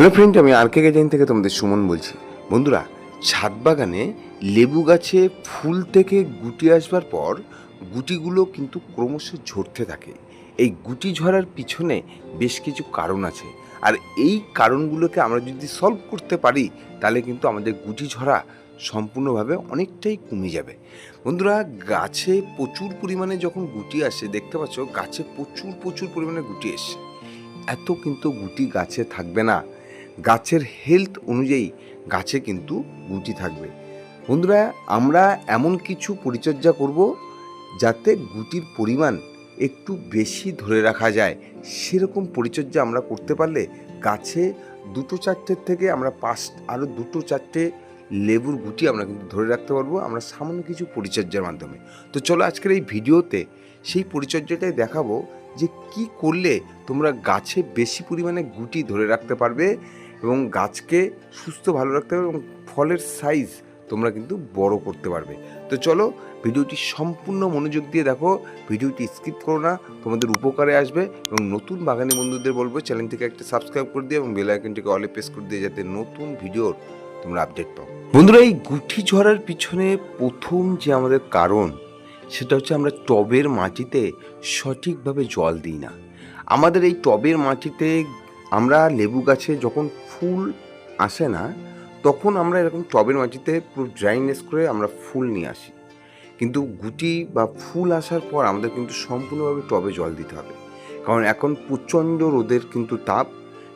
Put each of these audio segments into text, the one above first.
Hello friend আমি আর কে গেজাইন থেকে তোমাদের সুমন বলছি। বন্ধুরা, ছাদ বাগানে লেবু গাছে ফুল থেকে গুটি আসবার পর গুটিগুলো কিন্তু ক্রমশ ঝরতে থাকে। এই গুটি ঝরার পিছনে বেশ কিছু কারণ আছে। আর এই কারণগুলোকে আমরা যদি সলভ করতে পারি, তাহলে কিন্তু আমাদের গুটি ঝরা সম্পূর্ণভাবে অনেকটাই কমে যাবে। বন্ধুরা, গাছে প্রচুর পরিমাণে যখন গুটি আসে, দেখতে পাচ্ছ, গাছে প্রচুর প্রচুর পরিমাণে গুটি এসছে। এত কিন্তু গুটি গাছে থাকবে না। গাছের হেলথ অনুযায়ী গাছে কিন্তু গুটি থাকবে। বন্ধুরা, আমরা এমন কিছু পরিচর্যা করব যাতে গুটির পরিমাণ একটু বেশি ধরে রাখা যায়। সেরকম পরিচর্যা আমরা করতে পারলে গাছে দুটো চারটের থেকে আমরা পাঁচ আরও দুটো চারটে লেবুর গুটি আমরা কিন্তু ধরে রাখতে পারব আমরা সামান্য কিছু পরিচর্যার মাধ্যমে। তো চলো আজকের এই ভিডিওতে সেই পরিচর্যাটাই দেখাবো যে কি করলে তোমরা গাছে বেশি পরিমাণে গুটি ধরে রাখতে পারবে এবং গাছকে সুস্থ ভালো রাখতে পারবে এবং ফলের সাইজ তোমরা কিন্তু বড় করতে পারবে। তো চলো ভিডিওটি সম্পূর্ণ মনোযোগ দিয়ে দেখো, ভিডিওটি স্কিপ করো না, তোমাদের উপকারে আসবে এবং নতুন বাগানি বন্ধুদের বলব চ্যানেলটিকে একটা সাবস্ক্রাইব করে দিয়ে এবং বেল আইকনটিকে অলে প্রেস করে দিয়ে যাতে নতুন ভিডিওর তোমরা আপডেট পাও। বন্ধুরা, এই গুটি ঝরার পিছনে প্রথম যে আমাদের কারণ, সেটা হচ্ছে আমরা টবের মাটিতে সঠিকভাবে জল দিই না। আমাদের এই টবের মাটিতে আমরা লেবু গাছে যখন ফুল আসে না, তখন আমরা এরকম টবের মাটিতে পুরো ড্রাইনেস করে আমরা ফুল নিয়ে আসি। কিন্তু গুটি বা ফুল আসার পর আমাদের কিন্তু সম্পূর্ণভাবে টবে জল দিতে হবে। কারণ এখন প্রচণ্ড রোদের কিন্তু তাপ,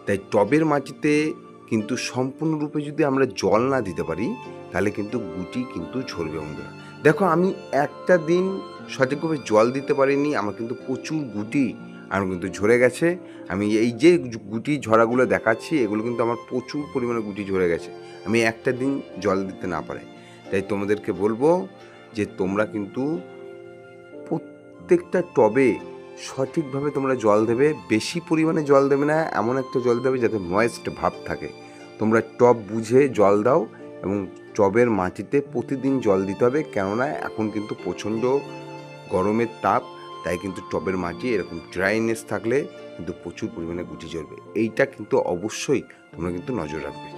তাই টবের মাটিতে কিন্তু সম্পূর্ণরূপে যদি আমরা জল না দিতে পারি, তাহলে কিন্তু গুটি কিন্তু ঝরবে বন্ধুরা। দেখো, আমি একটা দিন সঠিকভাবে জল দিতে পারিনি, আমার কিন্তু প্রচুর গুটি আমার কিন্তু ঝরে গেছে। আমি এই যে গুটি ঝরাগুলো দেখাচ্ছি, এগুলো কিন্তু আমার প্রচুর পরিমাণে গুটি ঝরে গেছে। আমি একটা দিন জল দিতে না পারে তাই তোমাদেরকে বলব যে তোমরা কিন্তু প্রত্যেকটা টবে সঠিকভাবে তোমরা জল দেবে, বেশি পরিমাণে জল দেবে না, এমন একটা জল দেবে যাতে ময়েস্ট ভাব থাকে। তোমরা টব বুঝে জল দাও এবং টবের মাটিতে প্রতিদিন জল দিতে হবে। কেননা এখন কিন্তু প্রচণ্ড গরমের তাপ। তাই কিন্তু টবের মাটি এরকম ড্রাইনেস থাকলে কিন্তু প্রচুর পরিমাণে গুটি জ্বলবে এইটা কিন্তু অবশ্যই তোমরা কিন্তু নজর রাখবে।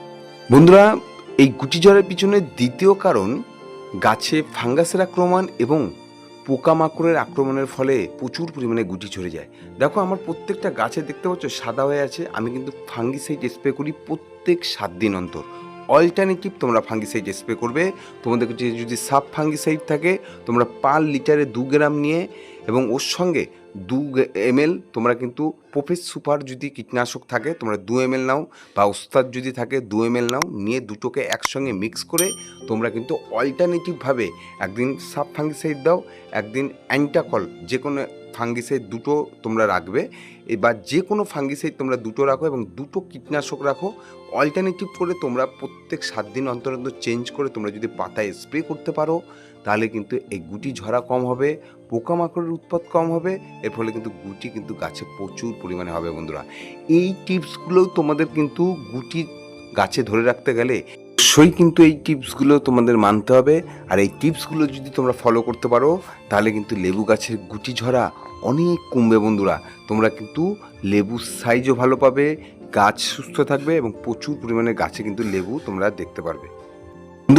বন্ধুরা, এই গুটি জ্বরের পিছনে দ্বিতীয় কারণ, গাছে ফাঙ্গাসের আক্রমণ এবং পোকামাকড়ের আক্রমণের ফলে প্রচুর পরিমাণে গুটি ঝরে যায়। দেখো, আমার প্রত্যেকটা গাছে দেখতে পাচ্ছ সাদা হয়ে আছে। আমি কিন্তু ফাঙ্গিসাইড স্প্রে করি প্রত্যেক সাত দিন অন্তর। অল্টারনেটিভ তোমরা ফাঙ্গিসাইড স্প্রে করবে। তোমাদের কাছে যদি সাব ফাঙ্গিসাইড থাকে, তোমরা পার লিটারে দু গ্রাম নিয়ে এবং ওর সঙ্গে দু এম এল তোমরা কিন্তু প্রোফেস সুপার যদি কীটনাশক থাকে, তোমরা দু এমএল নাও বা ওস্তাদ যদি থাকে, দু এমএল নাও, নিয়ে দুটোকে একসঙ্গে মিক্স করে তোমরা কিন্তু অল্টারনেটিভভাবে একদিন সাব ফাঙ্গিসাইড দাও, একদিন অ্যান্টাকল যে কোনো ফাঙ্গিসাইড দুটো তোমরা রাখবে। এবার যে কোনো ফাঙ্গিসাইড তোমরা দুটো রাখো এবং দুটো কীটনাশক রাখো। অল্টারনেটিভ করে তোমরা প্রত্যেক সাত দিন অন্তর অন্তর চেঞ্জ করে তোমরা যদি পাতায় স্প্রে করতে পারো, তাহলে কিন্তু এই গুটি ঝরা কম হবে, পোকামাকড়ের উৎপাদ কম হবে, এর ফলে কিন্তু গুটি কিন্তু গাছে প্রচুর পরিমাণে হবে বন্ধুরা। এই টিপসগুলোও তোমাদের কিন্তু গুটি গাছে ধরে রাখতে গেলে অবশ্যই কিন্তু এই টিপসগুলো তোমাদের মানতে হবে। আর এই টিপসগুলো যদি তোমরা ফলো করতে পারো, তাহলে কিন্তু লেবু গাছের গুটি ঝরা অনেক কমবে বন্ধুরা। তোমরা কিন্তু লেবুর সাইজও ভালো পাবে, গাছ সুস্থ থাকবে এবং প্রচুর পরিমাণে গাছে কিন্তু লেবু তোমরা দেখতে পারবে।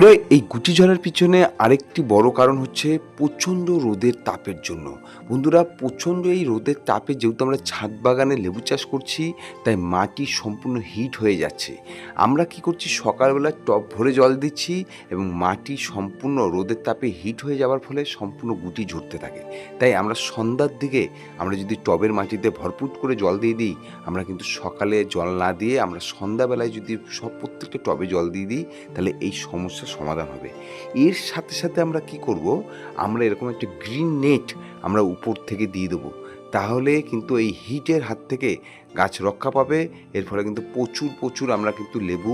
বন্ধুরা এই গুটি ঝরার পিছনে আরেকটি বড় কারণ হচ্ছে প্রচণ্ড রোদের তাপের জন্য। বন্ধুরা, প্রচণ্ড এই রোদের তাপে যেহেতু আমরা ছাদ বাগানে লেবু চাষ করছি, তাই মাটি সম্পূর্ণ হিট হয়ে যাচ্ছে। আমরা কি করছি? সকালবেলা টব ভরে জল দিচ্ছি এবং মাটি সম্পূর্ণ রোদের তাপে হিট হয়ে যাওয়ার ফলে সম্পূর্ণ গুটি ঝরতে থাকে। তাই আমরা সন্ধ্যার দিকে আমরা যদি টবের মাটিতে ভরপুর করে জল দিয়ে দিই, আমরা কিন্তু সকালে জল না দিয়ে আমরা সন্ধ্যাবেলায় যদি সব প্রত্যেকটা টবে জল দিয়ে দিই, তাহলে এই সমস্যার সমাধান হবে। এর সাথে সাথে আমরা কি করব? আমরা এরকম একটা গ্রিন নেট আমরা উপর থেকে দিয়ে দেবো। তাহলে কিন্তু এই হিটের হাত থেকে গাছ রক্ষা পাবে। এর ফলে কিন্তু প্রচুর প্রচুর আমরা কিন্তু লেবু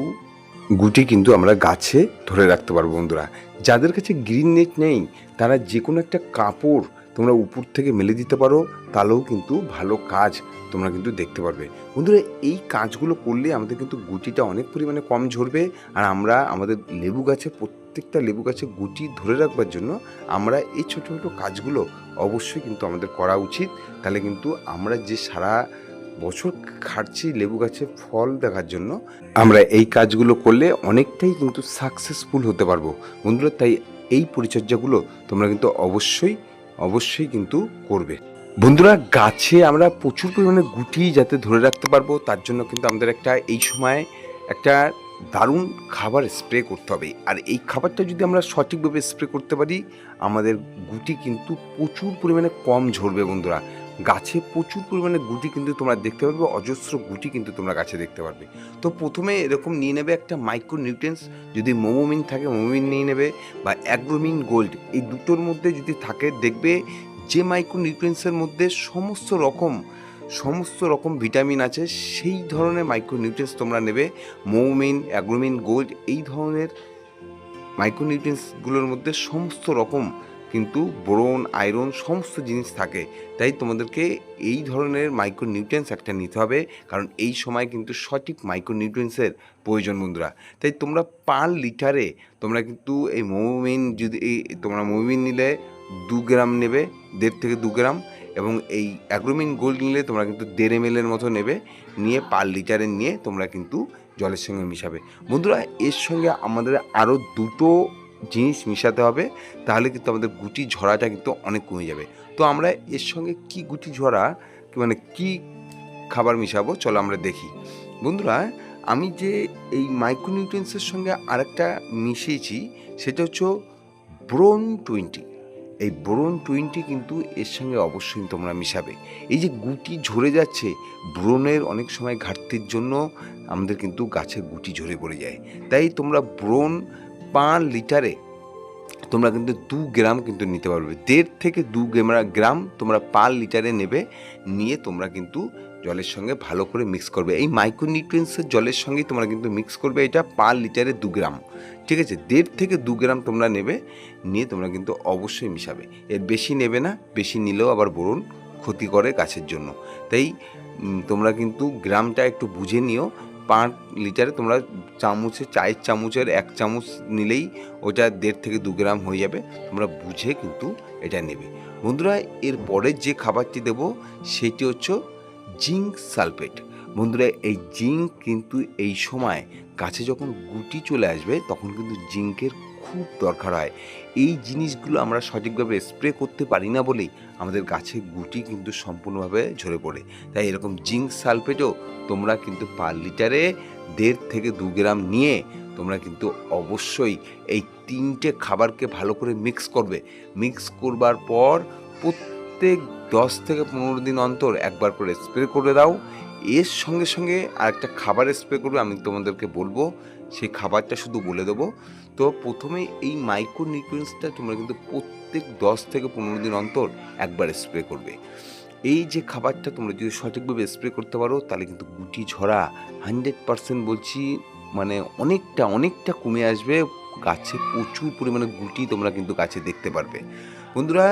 গুটি কিন্তু আমরা গাছে ধরে রাখতে পারব বন্ধুরা। যাদের কাছে গ্রিন নেট নেই, তারা যে কোনো একটা কাপড় তোমরা উপর থেকে মেলে দিতে পারো, তাহলেও কিন্তু ভালো কাজ তোমরা কিন্তু দেখতে পারবে। বন্ধুরা, এই কাজগুলো করলে আমাদের কিন্তু গুটিটা অনেক পরিমাণে কম ঝরবে আর আমরা আমাদের লেবু গাছে, প্রত্যেকটা লেবু গাছে গুটি ধরে রাখবার জন্য আমরা এই ছোটো ছোটো কাজগুলো অবশ্যই কিন্তু আমাদের করা উচিত। তাহলে কিন্তু আমরা যে সারা বছর খাটছি লেবু গাছে ফল দেখার জন্য, আমরা এই কাজগুলো করলে অনেকটাই কিন্তু সাকসেসফুল হতে পারব। বন্ধুরা, তাই এই পরিচর্যাগুলো তোমরা কিন্তু অবশ্যই অবশ্যই কিন্তু করবে। বন্ধুরা, গাছে আমরা প্রচুর পরিমাণে গুটি যাতে ধরে রাখতে পারব, তার জন্য কিন্তু আমাদের একটা, এই সময় একটা দারুণ খাবার স্প্রে করতে হবে। আর এই খাবারটা যদি আমরা সঠিকভাবে স্প্রে করতে পারি, আমাদের গুটি কিন্তু প্রচুর পরিমাণে কম ঝরবে বন্ধুরা। গাছে প্রচুর পরিমাণে গুটি কিন্তু তোমরা দেখতে পারবে, অজস্র গুটি কিন্তু তোমরা গাছে দেখতে পারবে। তো প্রথমে এরকম নিয়ে নেবে একটা মাইক্রো নিউট্রেন্স যদি মোমোমিন থাকে মোমোমিন নিয়ে নেবে বা অ্যাগ্রোমিন গোল্ড এই দুটোর মধ্যে যদি থাকে, দেখবে যে মাইক্রো নিউট্রিয়েন্টসের মধ্যে সমস্ত রকম সমস্ত রকম ভিটামিন আছে, সেই ধরনের মাইক্রো নিউট্রিয়েন্টস তোমরা নেবে মৌমিন অ্যাগ্রোমিন গোল্ড এই ধরনের মাইক্রো নিউট্রিয়েন্টসগুলোর মধ্যে সমস্ত রকম কিন্তু বোরন, আয়রন সমস্ত জিনিস থাকে। তাই তোমাদেরকে এই ধরনের মাইক্রো নিউট্রিয়েন্টস একটা নিতে হবে, কারণ এই সময় কিন্তু সঠিক মাইক্রো নিউট্রিয়েন্টসের প্রয়োজন বন্ধুরা। তাই তোমরা পার লিটারে তোমরা কিন্তু এই মোমিন যদি এই তোমরা মোমিন নিলে দু গ্রাম নেবে, দেড় থেকে দু গ্রাম, এবং এই অ্যাগ্রোমিন গোল্ড নিলে তোমরা কিন্তু দেড় এম এর মতো নেবে, নিয়ে পার লিটারে নিয়ে তোমরা কিন্তু জলের সঙ্গে মিশাবে। বন্ধুরা, এর সঙ্গে আমাদের আরও দুটো জিনিস মিশাতে হবে, তাহলে কিন্তু আমাদের গুটি ঝরাটা কিন্তু অনেক কমে যাবে। তো আমরা এর সঙ্গে কি গুটি ঝরা মানে কি খাবার মিশাবো, চলো আমরা দেখি। বন্ধুরা, আমি যে এই মাইক্রোনিউট্রিয়েন্টসের সঙ্গে আরেকটা মিশিয়েছি, সেটা হচ্ছে ব্রোন টোয়েন্টি। এই ব্রোন টোয়েন্টি কিন্তু এর সঙ্গে অবশ্যই তোমরা মিশাবে। এই যে গুটি ঝরে যাচ্ছে, ব্রোনের অনেক সময় ঘাটতির জন্য আমাদের কিন্তু গাছের গুটি ঝরে পড়ে যায়। তাই তোমরা ব্রোন পাঁচ লিটারে তোমরা কিন্তু দু গ্রাম কিন্তু নিতে পারবে। দেড় থেকে দু গ্রাম তোমরা পার লিটারে নেবে, নিয়ে তোমরা কিন্তু জলের সঙ্গে ভালো করে মিক্স করবে। এই মাইক্রোনিউট্রিয়েন্টসের জলের সঙ্গেই তোমরা কিন্তু মিক্স করবে এটা পার লিটারে দু গ্রাম। ঠিক আছে? দেড় থেকে দু গ্রাম তোমরা নেবে, নিয়ে তোমরা কিন্তু অবশ্যই মিশাবে। এর বেশি নেবে না, বেশি নিলেও আবার বরুণ ক্ষতি করে গাছের জন্য। তাই তোমরা কিন্তু গ্রামটা একটু বুঝে নিও পাঁচ লিটারে তোমরা চামচে, চায়ের চামচের এক চামচ নিলেই ওটা দেড় থেকে দু গ্রাম হয়ে যাবে। তোমরা বুঝে কিন্তু এটা নেবে। বন্ধুরা, এর পরের যে খাবারটি দেব, সেটি হচ্ছে জিঙ্ক সালফেট। বন্ধুরা, এই জিঙ্ক কিন্তু এই সময় গাছে যখন গুটি চলে আসবে, তখন কিন্তু জিঙ্কের খুব দরকার হয়। এই জিনিসগুলো আমরা সঠিকভাবে স্প্রে করতে পারি না বলেই আমাদের গাছে গুটি কিন্তু সম্পূর্ণভাবে ঝরে পড়ে। তাই এরকম জিঙ্ক সালফেটও তোমরা কিন্তু পার লিটারে দেড় থেকে দু গ্রাম নিয়ে তোমরা কিন্তু অবশ্যই এই তিনটে খাবারকে ভালো করে মিক্স করবে। মিক্স করবার পর প্রত্যেক দশ থেকে পনেরো দিন অন্তর একবার করে স্প্রে করে দাও। এর সঙ্গে সঙ্গে আরেকটা খাবার স্প্রে করবে আমি তোমাদেরকে বলব। সেই খাবারটা শুধু বলে দেবো। তো প্রথমে এই মাইক্রো নিউট্রিয়েন্টসটা তোমরা কিন্তু প্রত্যেক দশ থেকে পনেরো দিন অন্তর একবার স্প্রে করবে। এই যে খাবারটা তোমরা যদি সঠিকভাবে স্প্রে করতে পারো, তাহলে কিন্তু গুটি ঝরা হান্ড্রেড পারসেন্ট বলছি মানে অনেকটা অনেকটা কমে আসবে। গাছে প্রচুর পরিমাণে গুটি তোমরা কিন্তু গাছে দেখতে পারবে। বন্ধুরা,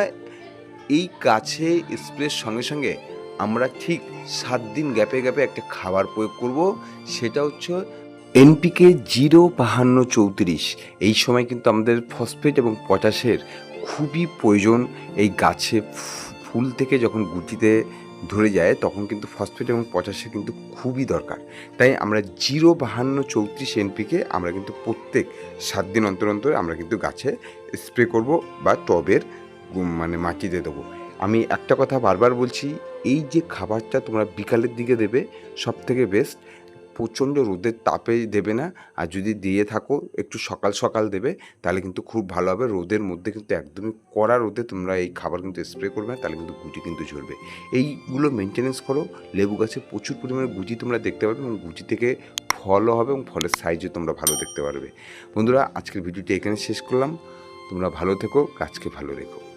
এই গাছে স্প্রের সঙ্গে সঙ্গে আমরা ঠিক সাত দিন গ্যাপে গ্যাপে একটা খাবার প্রয়োগ করব। সেটা হচ্ছে এনপিকে জিরো বাহান্ন চৌত্রিশ। এই সময় কিন্তু আমাদের ফসফেট এবং পটাশের খুবই প্রয়োজন। এই গাছে ফুল থেকে যখন গুটিতে ধরে যায়, তখন কিন্তু ফসফেট এবং পটাশের কিন্তু খুবই দরকার। তাই আমরা জিরো বাহান্ন চৌত্রিশ এনপিকে আমরা কিন্তু প্রত্যেক সাত দিন অন্তর অন্তর আমরা কিন্তু গাছে স্প্রে করব বা টবের মানে মাটিতে দেবো। আমি একটা কথা বারবার বলছি, এই যে খাবারটা তোমরা বিকালের দিকে দেবে সব থেকে বেস্ট প্রচণ্ড রোদের তাপে দেবে না। আর যদি দিয়ে থাকো, একটু সকাল সকাল দেবে, তাহলে কিন্তু খুব ভালো হবে। রোদের মধ্যে কিন্তু একদমই কড়া রোদে তোমরা এই খাবার কিন্তু স্প্রে করবে না, তাহলে কিন্তু গুটি কিন্তু ঝরবে। এইগুলো মেনটেনেন্স করো। লেবু গাছে প্রচুর পরিমাণে গুটি তোমরা দেখতে পাবে এবং গুটি থেকে ফলও হবে এবং ফলের সাইজও তোমরা ভালো দেখতে পারবে। বন্ধুরা, আজকের ভিডিওটি এখানে শেষ করলাম। তোমরা ভালো থেকো, গাছকে ভালো রেখো।